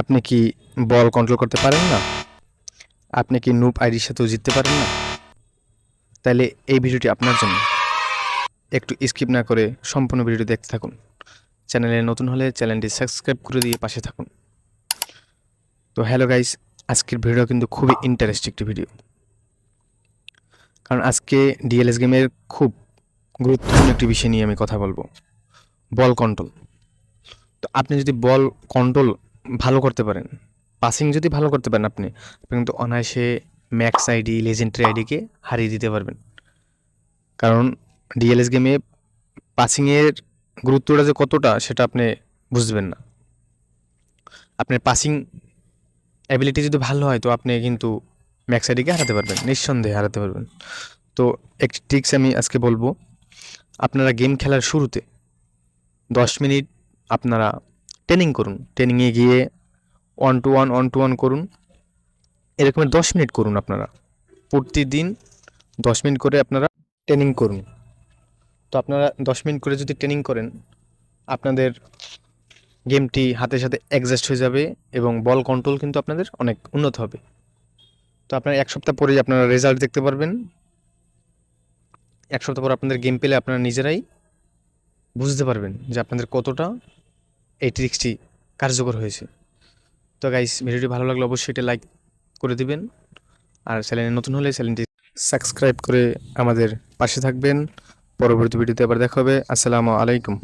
আপনি কি ball control করতে পারেন না? আপনি কি নুপ আইডির সাথেও জিততে পারেন না? তাহলে এই ভিডিওটি আপনার জন্য। একটু স্কিপ না করে সম্পূর্ণ ভিডিওটি দেখতে থাকুন। চ্যানেলে নতুন হলে চ্যানেলটি সাবস্ক্রাইব করে দিয়ে পাশে থাকুন। তো হ্যালো গাইস আজকের ভিডিও কিন্তু খুবই ইন্টারেস্টিং একটি ভিডিও কারণ আজকে ডিএলএস গেমের খুব গুরুত্বপূর্ণ একটি বিষয় নিয়ে আমি কথা বলব। বল কন্ট্রোল তো আপনি যদি বল কন্ট্রোল ভালো করতে পারেন। পাসিং যদি ভালো করতে পারেন আপনি আপনি কিন্তু অনায়াসে ম্যাক্স আইডি লেজেন্ডারি আইডিকে হারিয়ে দিতে পারবেন। কারণ ডিএলএস গেমে পাসিংয়ের গুরুত্বটা যে কতটা সেটা আপনি বুঝবেন না। আপনার পাসিং অ্যাবিলিটি যদি ভালো হয় তো আপনি কিন্তু ম্যাক্স আইডিকে হারাতে পারবেন, নিঃসন্দেহে হারাতে পারবেন। তো একটি ট্রিক্স আমি আজকে বলব, আপনারা গেম খেলার শুরুতে দশ মিনিট আপনারা ট্রেনিং করুন। ট্রেনিংয়ে গিয়ে one two one one two one করুন এরকমের দশ মিনিট করুন আপনারা। প্রতিদিন দশ মিনিট করে আপনারা ট্রেনিং করুন। তো আপনারা দশ মিনিট করে যদি ট্রেনিং করেন, আপনাদের গেমটি হাতের সাথে অ্যাডজাস্ট হয়ে যাবে এবং বল কন্ট্রোল কিন্তু আপনাদের অনেক উন্নত হবে। তো আপনারা এক সপ্তাহ পরেই আপনারা রেজাল্ট দেখতে পারবেন। এক সপ্তাহ পর আপনাদের গেম পেলে আপনারা নিজেরাই বুঝতে পারবেন যে আপনাদের কতটা এই ট্রিক্সটি কার্যকর হয়েছে। তো গাইস ভিডিওটি ভালো লাগলে অবশ্যই এটা লাইক করে দিবেন। আর চ্যানেলে নতুন হলে চ্যানেলটি সাবস্ক্রাইব করে আমাদের পাশে থাকবেন। পরবর্তী ভিডিওতে আবার দেখা হবে। আসসালামু আলাইকুম।